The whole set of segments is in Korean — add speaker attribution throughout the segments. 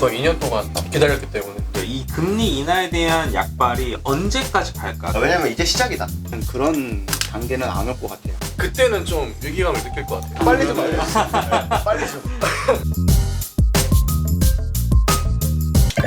Speaker 1: 거의 2년 동안 기다렸기 때문에
Speaker 2: 이 금리 인하에 대한 약발이 언제까지 갈까?
Speaker 3: 아, 왜냐면 이제 시작이다.
Speaker 4: 그런 단계는 안 올 것 같아요.
Speaker 1: 그때는 좀 위기감을 느낄 것 같아요.
Speaker 3: 빨리 좀 알려주세요. 네, 빨리 좀.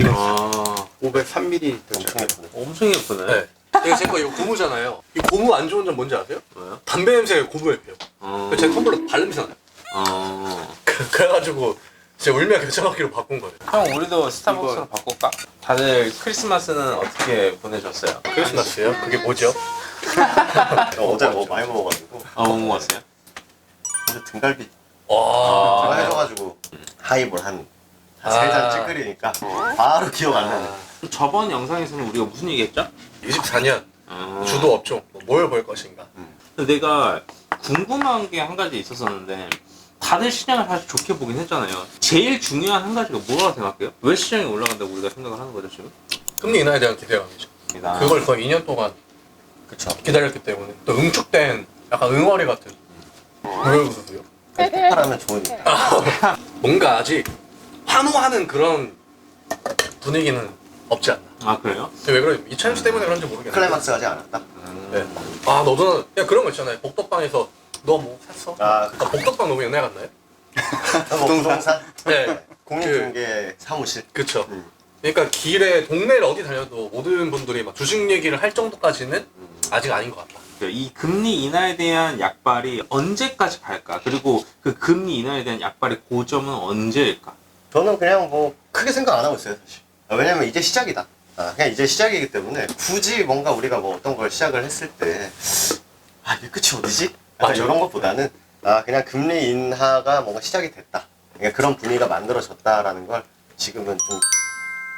Speaker 2: 아,
Speaker 4: 503ml
Speaker 3: 엄청 예쁘네.
Speaker 2: 엄청 예쁘네.
Speaker 1: 네. 제가 제거 이거 고무잖아요. 이 고무 안 좋은 점 뭔지 아세요?
Speaker 2: 뭐요?
Speaker 1: 담배 냄새가 고무에 배요.
Speaker 2: 어,
Speaker 1: 제 텀블러 발냄새 나요.
Speaker 2: 어.
Speaker 1: 그- 그래가지고 제가 울며 결정하기로 바꾼 거예요.
Speaker 2: 형 우리도 스타벅스로 바꿀까? 다들 크리스마스는 어떻게 보내셨어요?
Speaker 1: 크리스마스예요? 그게 뭐죠?
Speaker 3: 어, 어제 뭐 많이 먹어가지고
Speaker 2: 어, 뭐 먹었어요?
Speaker 3: 어제 등갈비
Speaker 1: 와.
Speaker 3: 제가 해줘가지고 하이볼 한
Speaker 1: 아.
Speaker 3: 세잔 찌끄리니까 바로 기억 안 나네.
Speaker 2: 저번 영상에서는 우리가 무슨 얘기했죠?
Speaker 1: 24년
Speaker 2: 어.
Speaker 1: 주도 업종 뭐뭘 볼 것인가.
Speaker 2: 근데 내가 궁금한 게 한 가지 있었었는데 다들 시장을 사실 좋게 보긴 했잖아요. 제일 중요한 한 가지가 뭐라고 생각해요? 왜 시장이 올라간다고 우리가 생각을 하는 거죠 지금?
Speaker 1: 금리 인하에 대한 기대감이죠.
Speaker 2: 아.
Speaker 1: 그걸 거의 2년 동안
Speaker 3: 그쵸.
Speaker 1: 기다렸기 때문에 또 응축된 약간 응어리 같은 왜 웃으세요?
Speaker 3: 폭발하면 좋으니까.
Speaker 1: 뭔가 아직 환호하는 그런 분위기는 없지 않나.
Speaker 2: 아 그래요?
Speaker 1: 근데 왜 그래? 이찬수 때문에 그런지 모르겠네.
Speaker 3: 클라이막스 하지 않았다.
Speaker 1: 네. 아 너도 그냥 그런 거 있잖아요. 복덕방에서 너 뭐 샀어?
Speaker 3: 아,
Speaker 1: 아, 복덕방 너무 옛날 같나요?
Speaker 3: 뭐 부동산
Speaker 1: 네.
Speaker 3: 공인중개 사무실.
Speaker 1: 그쵸.
Speaker 3: 음.
Speaker 1: 그러니까 길에 동네를 어디 다녀도 모든 분들이 막 주식 얘기를 할 정도까지는
Speaker 3: 음.
Speaker 1: 아직 아닌 것 같다.
Speaker 2: 이 금리 인하에 대한 약발이 언제까지 갈까? 그리고 그 금리 인하에 대한 약발의 고점은 언제일까?
Speaker 3: 저는 그냥 뭐 크게 생각 안 하고 있어요 사실. 아, 왜냐면 이제 시작이다. 아, 그냥 이제 시작이기 때문에 굳이 뭔가 우리가 뭐 어떤 걸 시작을 했을 때 아, 이게 끝이 어디지? 약간
Speaker 1: 맞아요.
Speaker 3: 이런 것보다는 아, 그냥 금리 인하가 뭔가 시작이 됐다. 그러니까 그런 분위기가 만들어졌다라는 걸 지금은 좀,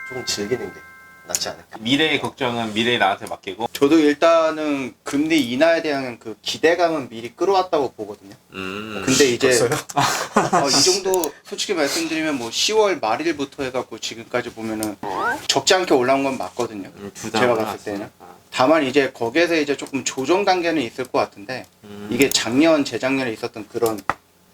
Speaker 3: 좀 즐기는 게 낫지 않을까.
Speaker 2: 미래의 걱정은 미래에 나한테 맡기고
Speaker 4: 저도 일단은 금리 인하에 대한 그 기대감은 미리 끌어왔다고 보거든요.
Speaker 2: 음.
Speaker 4: 근데 이제
Speaker 3: 벌써요?
Speaker 4: 어, 이 정도 솔직히 말씀드리면 뭐 10월 말일부터 해갖고 지금까지 보면은 적지 않게 올라온 건 맞거든요.
Speaker 2: 음, 두
Speaker 4: 제가 봤을 때는.
Speaker 2: 아,
Speaker 4: 다만 이제 거기에서 이제 조금 조정 단계는 있을 것 같은데
Speaker 2: 음.
Speaker 4: 이게 작년 재작년에 있었던 그런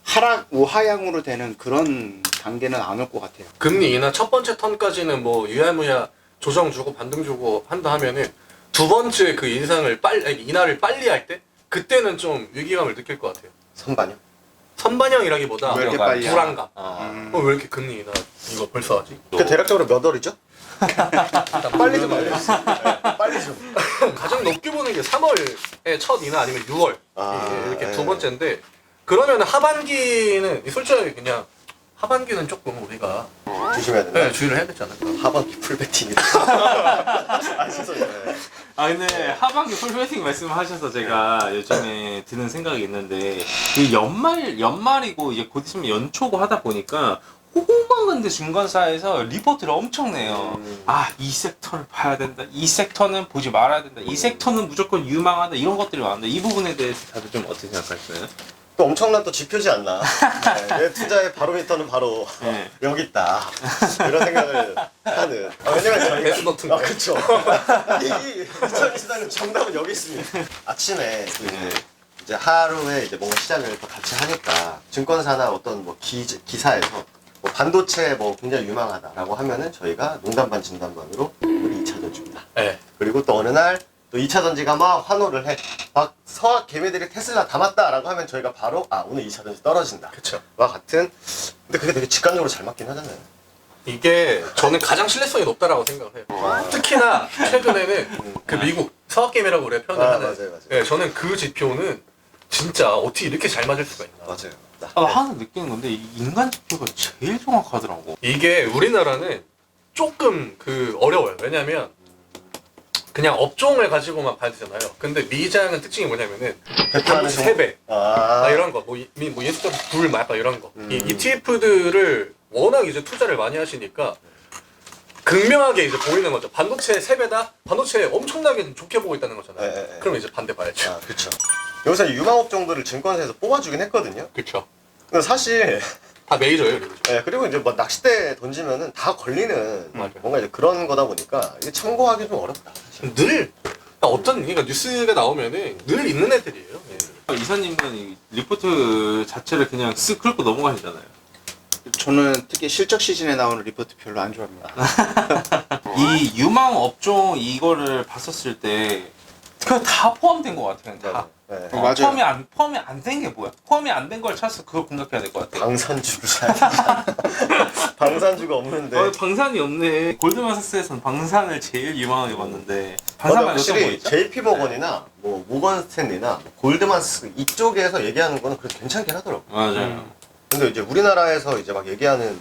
Speaker 4: 하락 우하향으로 되는 그런 단계는 안 올 것 같아요.
Speaker 1: 금리 인하 첫 번째 턴까지는 뭐 유야무야 조정 주고 반등 주고 한다 하면은 두 번째 그 인상을 빨리 아니, 인하를 빨리 할 때 그때는 좀 위기감을 느낄 것 같아요.
Speaker 3: 선반요?
Speaker 1: 선반영이라기보다
Speaker 4: 왜 이렇게 빨리
Speaker 1: 불안감.
Speaker 2: 아.
Speaker 4: 음.
Speaker 1: 어, 왜 이렇게 금리 인하 이거 벌써 하지?
Speaker 3: 그 대략적으로 몇 월이죠? 빨리 좀 알려주세요. 네, 빨리 좀.
Speaker 1: 가장 높게 보는 게 3월의 첫 인하 아니면 6월
Speaker 3: 아,
Speaker 1: 이렇게
Speaker 3: 네.
Speaker 1: 두 번째인데 그러면 하반기는 솔직하게 그냥 하반기는 조금 우리가
Speaker 3: 조심해야 된다.
Speaker 1: 네, 주의를 해야 되지 않을까?
Speaker 3: 하반기 풀베팅이다. 아, 죄송해요. 네.
Speaker 2: 아 근데 하반기 풀베팅 말씀하셔서 제가 요즘에 드는 생각이 있는데 이 연말 연말이고 이제 곧 있으면 연초고 하다 보니까 호구망근데 증권사에서 리포트를 엄청 내요.
Speaker 3: 음.
Speaker 2: 아 이 섹터를 봐야 된다. 이 섹터는 보지 말아야 된다. 이 섹터는 무조건 유망하다. 이런 것들이 많은데 이 부분에 대해서 다들 좀 어떻게 생각하시나요?
Speaker 3: 또 엄청난 또 지표지 않나. 네, 내 투자의 바로미터는 바로
Speaker 2: 네.
Speaker 3: 여기 있다. 이런 생각을 하는. 아, 왜냐면 저희가
Speaker 1: 데스노트
Speaker 3: 아 그렇죠. 이 2024년 정답은 여기 있습니다. 아침에 또 이제 이제 하루에 이제 뭔가 시작을 또 같이 하니까 증권사나 어떤 뭐 기, 기사에서 뭐 반도체 뭐 굉장히 유망하다라고 하면은 저희가 농담 반 진담 반으로 우리 2차 전지입니다.
Speaker 1: 네.
Speaker 3: 그리고 또 어느 날 또 2차 전지가 막 환호를 해. 막 서학 개미들이 테슬라 담았다라고 하면 저희가 바로 아 오늘 2차 전지 떨어진다.
Speaker 1: 그쵸.
Speaker 3: 와 같은 근데 그게 되게 직관적으로 잘 맞긴 하잖아요.
Speaker 1: 이게 저는 가장 신뢰성이 높다라고 생각을 해요. 특히나 최근에는 그 미국 서학게임이라고 그래 표현을
Speaker 3: 아,
Speaker 1: 하는.
Speaker 3: 맞아요, 맞아요.
Speaker 1: 네, 저는 그 지표는 진짜 어떻게 이렇게 잘 맞을 수가 있나.
Speaker 3: 맞아요. 나.
Speaker 2: 아, 하나 느끼는 건데 이 인간 지표가 제일 정확하더라고.
Speaker 1: 이게 우리나라는 조금 그 어려워요. 왜냐면 그냥 업종을 가지고만 봐야 되잖아요. 근데 미장은 특징이 뭐냐면은
Speaker 3: 대표하는
Speaker 1: 세 배.
Speaker 3: 아,
Speaker 1: 아, 이런 거, 뭐, 이- 뭐 예술적 불, 막 약간 이런 거.
Speaker 3: 음.
Speaker 1: 이 ETF들을 워낙 이제 투자를 많이 하시니까 극명하게 이제 보이는 거죠. 반도체 세배다 반도체 엄청나게 좋게 보고 있다는 거잖아요.
Speaker 3: 네, 네, 네.
Speaker 1: 그럼 이제 반대 봐야죠.
Speaker 3: 아, 그렇죠. 여기서 유망업종들을 증권사에서 뽑아주긴 했거든요.
Speaker 1: 그쵸.
Speaker 3: 근데 사실
Speaker 1: 다 메이저예요, 메이저.
Speaker 3: 예, 그리고 이제 뭐 낚싯대 던지면은 다 걸리는
Speaker 1: 맞아요.
Speaker 3: 뭔가 이제 그런 거다 보니까 이게 참고하기 좀 어렵다. 사실.
Speaker 1: 늘, 어떤, 그러니까 뉴스가 나오면은 늘 있는 애들이에요. 예.
Speaker 2: 이사님은 이 리포트 자체를 그냥 쓱 긁고 넘어가시잖아요.
Speaker 4: 저는 특히 실적 시즌에 나오는 리포트 별로 안 좋아합니다.
Speaker 2: 이 유망 업종 이거를 봤었을 때 그냥 다 포함된 것 같아요. 다.
Speaker 3: 네.
Speaker 4: 어, 맞아요.
Speaker 2: 포함이 안 포함이 안 된 게 뭐야? 포함이 안 된 걸 찾아서 그걸 공략해야 될 것 같아요.
Speaker 3: 방산주를 사야 방산주가 없는데
Speaker 2: 어, 방산이 없네. 골드만삭스에서는 방산을 제일 유망하게 봤는데 방산만 어떤 거
Speaker 3: 확실히
Speaker 2: 있죠?
Speaker 3: JP 모건이나 뭐 모건 스탠리나 뭐 골드만스 이쪽에서 얘기하는 거는 그래도 괜찮긴 하더라고.
Speaker 2: 맞아요.
Speaker 1: 음.
Speaker 3: 근데 이제 우리나라에서 이제 막 얘기하는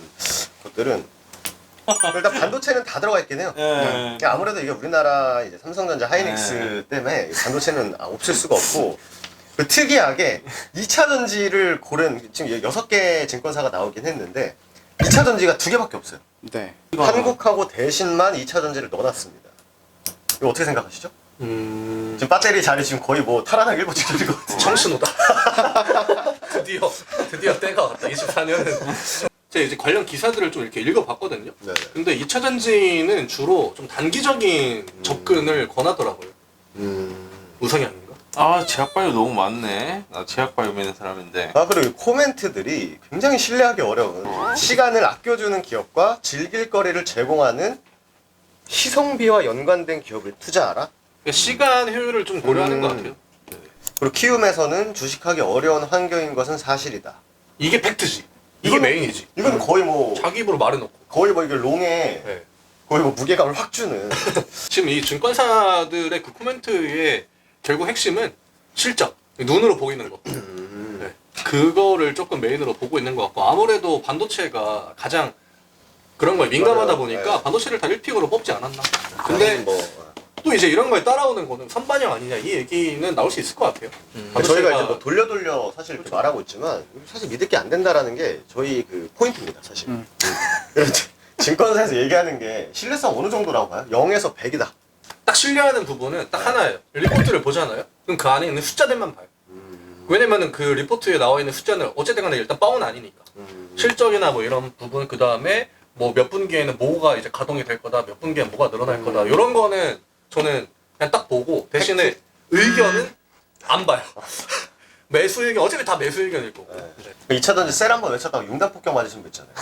Speaker 3: 것들은 일단 반도체는 다 들어가 있긴 해요.
Speaker 2: 예.
Speaker 3: 그러니까 아무래도 이게 우리나라 이제 삼성전자 하이닉스
Speaker 2: 네.
Speaker 3: 때문에 반도체는 아, 없을 수가 없고 그 특이하게 2차 전지를 고른 지금 여섯 개 증권사가 나오긴 했는데 2차 전지가 두 개밖에 없어요.
Speaker 4: 네.
Speaker 3: 한국하고 대신만 2차 전지를 넣어놨습니다. 이거 어떻게 생각하시죠?
Speaker 1: 음...
Speaker 3: 지금 배터리 자리 지금 거의 뭐 탈환하기 일보 직전이거든요.
Speaker 1: 청신호다. 드디어 드디어 때가 왔다. 24년은. 제가 이제 관련 기사들을 좀 이렇게 읽어봤거든요.
Speaker 3: 네네.
Speaker 1: 근데 2차 전지는 주로 좀 단기적인 접근을 권하더라고요.
Speaker 3: 음.
Speaker 1: 우성이 아닌가?
Speaker 2: 아 제약바이오 너무 많네. 나 제약바이오 매는 사람인데.
Speaker 3: 아 그리고 이 코멘트들이 굉장히 신뢰하기 어려운 시간을 아껴주는 기업과 즐길 거리를 제공하는 희성비와 연관된 기업을 투자하라.
Speaker 1: 그러니까 시간 효율을 좀 고려하는
Speaker 3: 음.
Speaker 1: 것 같아요.
Speaker 3: 그리고 키움에서는 주식하기 어려운 환경인 것은 사실이다.
Speaker 1: 이게 팩트지. 이게 메인이지.
Speaker 3: 이건 거의 뭐
Speaker 1: 자기 입으로 말해놓고.
Speaker 3: 거의 뭐 이게 롱에
Speaker 1: 네.
Speaker 3: 거의 뭐 무게감을 확 주는.
Speaker 1: 지금 이 증권사들의 그 코멘트의 결국 핵심은 실적, 눈으로 보이는 거. 네. 그거를 조금 메인으로 보고 있는 것 같고 아무래도 반도체가 가장 그런 거에 민감하다
Speaker 3: 맞아요.
Speaker 1: 보니까
Speaker 3: 네.
Speaker 1: 반도체를 다 1픽으로 뽑지 않았나. 근데
Speaker 3: 뭐
Speaker 1: 또 이제 이런 거에 따라오는 거는 선반영 아니냐 이 얘기는 나올 수 있을 것 같아요. 반도체가-
Speaker 3: 저희가 이제 뭐 돌려 돌려 사실 이렇게 말하고 있지만 사실 믿을 게 안 된다라는 게 저희 그 포인트입니다 사실.
Speaker 4: 음.
Speaker 3: 그래서 증권사에서 얘기하는 게 신뢰성 어느 정도라고 봐요? 0에서 100이다.
Speaker 1: 딱 신뢰하는 부분은 딱 하나예요. 리포트를 보잖아요. 그럼 그 안에 있는 숫자들만 봐요. 왜냐면은 그 리포트에 나와 있는 숫자는 어쨌든 간에 일단 뻥은 아니니까. 실적이나 뭐 이런 부분 그 다음에 뭐 몇 분기에는 뭐가 이제 가동이 될 거다 몇 분기에 뭐가 늘어날 거다 이런 거는 저는 그냥 딱 보고 대신에 의견은 안 봐요 매수 의견 어차피 다 매수 의견일 거고 네.
Speaker 3: 2차 던지 셀 한번 외쳤다가 융단 폭격 맞으신 분 있잖아요.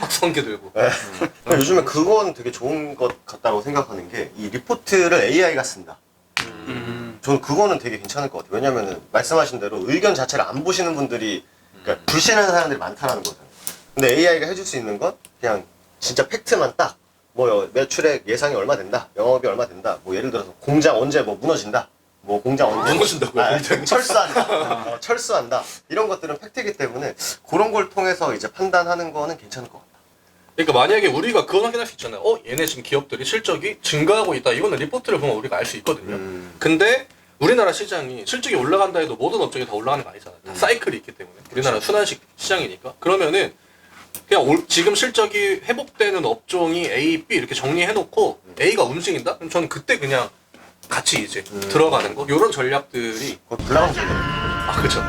Speaker 1: 확성기 들고
Speaker 3: 근데 요즘에 그건 되게 좋은 것 같다고 생각하는 게 이 리포트를 AI가 쓴다.
Speaker 4: 음.
Speaker 3: 저는 그거는 되게 괜찮을 것 같아요. 왜냐면은 말씀하신 대로 의견 자체를 안 보시는 분들이 그러니까 불신하는 사람들이 많다는 거잖아요. 근데 AI가 해줄 수 있는 건 그냥 진짜 팩트만 딱 뭐 매출액 예상이 얼마 된다, 영업이 얼마 된다. 뭐 예를 들어서 공장 언제 뭐 무너진다. 뭐 공장 언제
Speaker 1: 무너진다고요,
Speaker 3: 아,
Speaker 1: 공장이?
Speaker 3: 철수한다. 어, 철수한다. 이런 것들은 팩트이기 때문에 그런 걸 통해서 이제 판단하는 거는 괜찮을 것 같아요.
Speaker 1: 그러니까 만약에 우리가 그건 확인할 수 있잖아요 어 얘네 지금 기업들이 실적이 증가하고 있다 이거는 리포트를 보면 우리가 알 수 있거든요
Speaker 3: 음.
Speaker 1: 근데 우리나라 시장이 실적이 올라간다 해도 모든 업종이 다 올라가는 거 아니잖아요. 다 사이클이 있기 때문에. 우리나라 순환식 시장이니까. 그러면은 그냥 올- 지금 실적이 회복되는 업종이 A, B 이렇게 정리해놓고 A가 움직인다? 그럼 저는 그때 그냥 같이 이제 들어가는 거. 이런 전략들이
Speaker 3: 그거 소리.
Speaker 1: 아 그렇죠.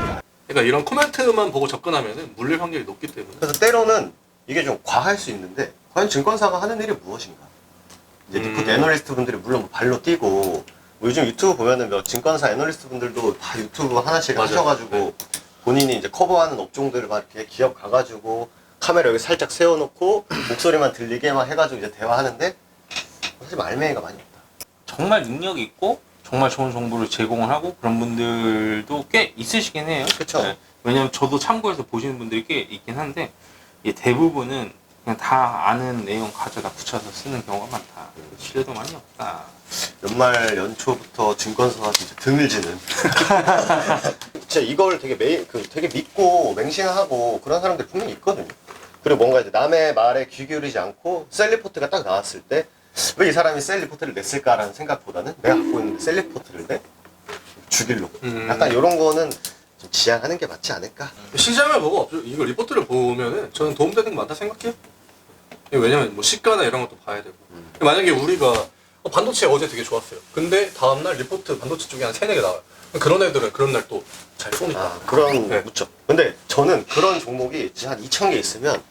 Speaker 1: 그러니까 이런 코멘트만 보고 접근하면은 물릴 확률이 높기 때문에.
Speaker 3: 그래서 때로는 이게 좀 과할 수 있는데 과연 증권사가 하는 일이 무엇인가? 이제
Speaker 1: 음.
Speaker 3: 리포트 애널리스트 분들이 물론 뭐 발로 뛰고 뭐 요즘 유튜브 보면은 몇 증권사 애널리스트 분들도 다 유튜브 하나씩
Speaker 1: 맞아요.
Speaker 3: 하셔가지고
Speaker 1: 네.
Speaker 3: 본인이 이제 커버하는 업종들을 막 이렇게 기업 가가지고 카메라 여기 살짝 세워놓고 목소리만 들리게만 해가지고 이제 대화하는데 사실 말매이가 많이 없다.
Speaker 2: 정말 능력 있고 정말 좋은 정보를 제공을 하고 그런 분들도 꽤 있으시긴 해요.
Speaker 3: 그쵸.
Speaker 2: 네. 왜냐면 저도 참고해서 보시는 분들이 꽤 있긴 한데 이게 대부분은 그냥 다 아는 내용 가져다 붙여서 쓰는 경우가 많다. 신뢰도 많이 없다.
Speaker 3: 연말 연초부터 증권사가 진짜 등을 지는. 진짜 이걸 되게 매, 그 되게 믿고 맹신하고 그런 사람들이 분명히 있거든요. 그리고 뭔가 이제 남의 말에 귀 기울이지 않고 셀 리포트가 딱 나왔을 때 왜 이 사람이 셀 리포트를 냈을까라는 생각보다는 내가 갖고 있는 셀 리포트를 내 죽일로.
Speaker 1: 음.
Speaker 3: 약간 이런 거는 좀 지양하는 게 맞지 않을까?
Speaker 1: 시장을 보고 이거 리포트를 보면은 저는 도움되는 거 많다 생각해요. 왜냐면 뭐 시가나 이런 것도 봐야 되고. 만약에 우리가 어, 반도체 어제 되게 좋았어요. 근데 다음날 리포트 반도체 쪽에 한 세네 개 나와요. 그런 애들은 그런 날 또 잘 쏘니까.
Speaker 3: 아, 그런
Speaker 1: 네.
Speaker 3: 묻죠. 근데 저는 그런 종목이 진짜 한 2천 개 있으면 한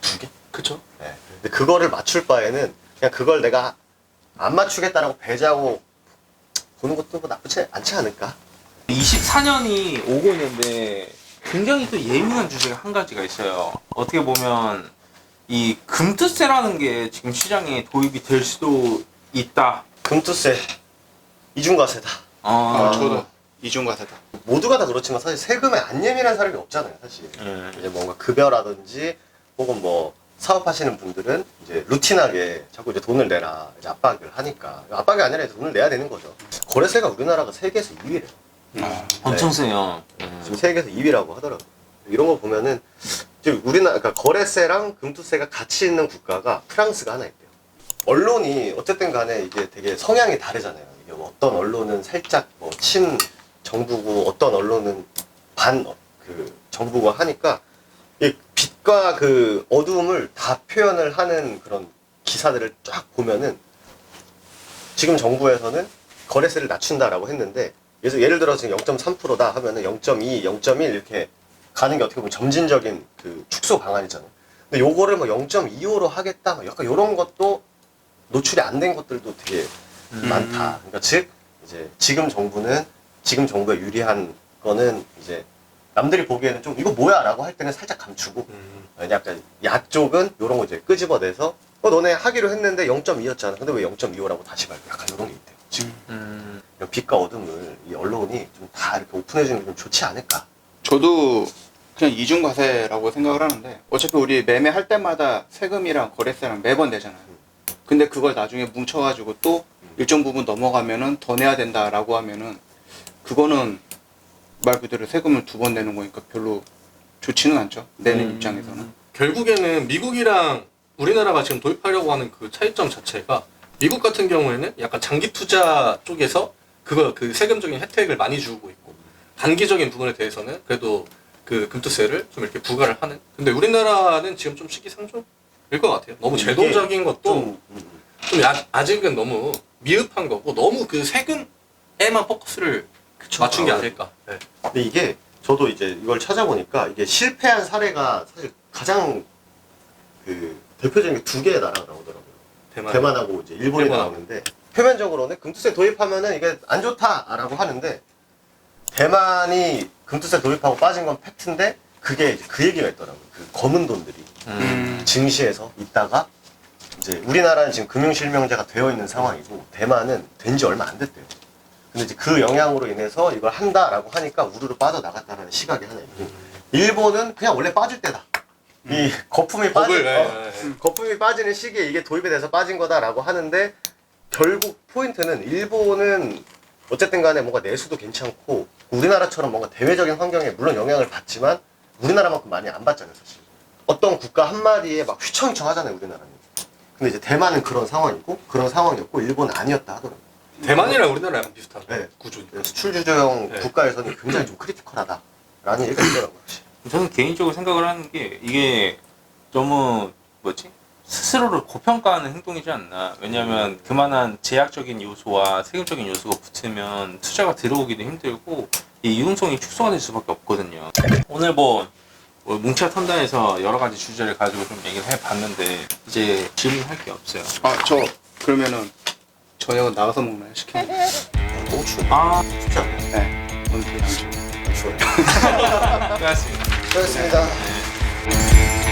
Speaker 3: 두 개?
Speaker 1: 그쵸?
Speaker 3: 네. 근데 그거를 맞출 바에는 그냥 그걸 내가 안 맞추겠다라고 배제하고 보는 것도 뭐 나쁘지 않지 않을까?
Speaker 2: 24년이 오고 있는데 굉장히 또 예민한 주제가 한 가지가 있어요. 어떻게 보면 이 금투세라는 게 지금 시장에 도입이 될 수도 있다.
Speaker 3: 금투세 이중과세다.
Speaker 2: 어,
Speaker 4: 아, 저도 이중과세다.
Speaker 3: 모두가 다 그렇지만 사실 세금에 안 예민한 사람이 없잖아요, 사실.
Speaker 2: 예.
Speaker 3: 이제 뭔가 급여라든지 혹은 뭐 사업하시는 분들은 이제 루틴하게 자꾸 이제 돈을 내라 이제 압박을 하니까 압박이 아니라 이제 돈을 내야 되는 거죠. 거래세가 우리나라가 세계에서 2위래요.
Speaker 4: 아,
Speaker 2: 엄청 세요. 예.
Speaker 3: 지금 세계에서 2위라고 하더라고요. 이런 거 보면은 지금 우리나라 그러니까 거래세랑 금투세가 같이 있는 국가가 프랑스가 하나 있대요. 언론이 어쨌든 간에 이게 되게 성향이 다르잖아요. 이게 뭐 어떤 언론은 살짝 뭐 친 정부고 어떤 언론은 반 그 정부고 하니까 이 빛과 그 어두움을 다 표현을 하는 그런 기사들을 쫙 보면은 지금 정부에서는 거래세를 낮춘다라고 했는데 그래서 예를 들어 지금 0.3%다 하면은 0.2, 0.1 이렇게 가는 게 어떻게 보면 점진적인 그 축소 방안이잖아요. 근데 요거를 뭐 0.25로 하겠다, 뭐 약간 요런 것도 노출이 안 된 것들도 되게 많다. 그러니까 즉 이제 지금 정부는 지금 정부에 유리한 거는 이제 남들이 보기에는 좀 이거 뭐야 라고 할 때는 살짝 감추고
Speaker 1: 음.
Speaker 3: 약간 야쪽은 요런 거 이제 끄집어내서 어 너네 하기로 했는데 0.2였잖아. 근데 왜 0.25라고 다시 말고 약간 요런 게 있대요. 지금
Speaker 2: 음,
Speaker 3: 이런 빛과 어둠을 이 언론이 좀 다 이렇게 오픈해주는 게 좀 좋지 않을까.
Speaker 4: 저도 그냥 이중과세라고 생각을 하는데 어차피 우리 매매할 때마다 세금이랑 거래세랑 매번 내잖아요. 근데 그걸 나중에 뭉쳐가지고 또 일정 부분 넘어가면은 더 내야 된다라고 하면은 그거는 말 그대로 세금을 두 번 내는 거니까 별로 좋지는 않죠. 내는
Speaker 2: 음.
Speaker 4: 입장에서는.
Speaker 1: 결국에는 미국이랑 우리나라가 지금 도입하려고 하는 그 차이점 자체가 미국 같은 경우에는 약간 장기 투자 쪽에서 그거 그 세금적인 혜택을 많이 주고 있고 단기적인 부분에 대해서는 그래도 그 금투세를 좀 이렇게 부과를 하는. 근데 우리나라는 지금 좀 시기상조일 것 같아요. 너무 제도적인 것도
Speaker 3: 좀 음,
Speaker 1: 좀 야- 아직은 너무 미흡한 거고 너무 그 세금에만 포커스를 맞춘 게
Speaker 3: 아,
Speaker 1: 아닐까. 네.
Speaker 3: 근데 이게 저도 이제 이걸 찾아보니까 이게 실패한 사례가 사실 가장 그 대표적인 게 두 개의 나라가 나오더라고요.
Speaker 1: 대만.
Speaker 3: 대만하고 이제 일본이
Speaker 1: 대만.
Speaker 3: 나오는데 표면적으로는 금투세 도입하면은 이게 안 좋다라고 하는데 대만이 금투세 도입하고 빠진 건 팩트인데 그게 이제 그 얘기가 있더라고요. 그 검은 돈들이
Speaker 2: 음.
Speaker 3: 증시에서 있다가 이제 우리나라는 지금 금융실명제가 되어 있는 상황이고 대만은 된 지 얼마 안 됐대요. 근데 이제 그 영향으로 인해서 이걸 한다라고 하니까 우르르 빠져나갔다라는 시각이 하나 있고 일본은 그냥 원래 빠질 때다. 이 거품이 빠질
Speaker 1: 버블. 네,
Speaker 3: 어,
Speaker 1: 네, 네.
Speaker 3: 거품이 빠지는 시기에 이게 도입이 돼서 빠진 거다라고 하는데 결국 포인트는 일본은 어쨌든 간에 뭔가 내수도 괜찮고 우리나라처럼 뭔가 대외적인 환경에 물론 영향을 받지만 우리나라만큼 많이 안 받잖아요 사실 어떤 국가 한마디에 막 휘청휘청 하잖아요 우리나라는 근데 이제 대만은 그런 상황이고 그런 상황이었고 일본은 아니었다 하더라고요
Speaker 1: 대만이랑 우리나라 약간 비슷한
Speaker 3: 네.
Speaker 1: 구조니까.
Speaker 3: 수출 주저형
Speaker 1: 네.
Speaker 3: 국가에서는 굉장히 좀 크리티컬하다라는 얘기가 있더라고요
Speaker 2: 저는 개인적으로 생각을 하는 게 이게 너무 뭐지 스스로를 고평가하는 행동이지 않나 왜냐하면 그만한 제약적인 요소와 세금적인 요소가 붙으면 투자가 들어오기도 힘들고 이 유동성이 축소가 될 수밖에 없거든요 오늘 뭐, 뭐 뭉치와 턴다에서 여러 가지 주제를 가지고 좀 얘기를 해봤는데 이제 질문할 게 없어요
Speaker 4: 아, 저 그러면은 저녁은 나가서 먹나요? 시키면?
Speaker 3: 너무 추워
Speaker 2: 아
Speaker 3: 쉽지 않아요
Speaker 4: 네. 오늘 되게 안 좋아요.
Speaker 3: 추워요
Speaker 2: 고맙습니다
Speaker 3: 수고하셨습니다
Speaker 2: 네.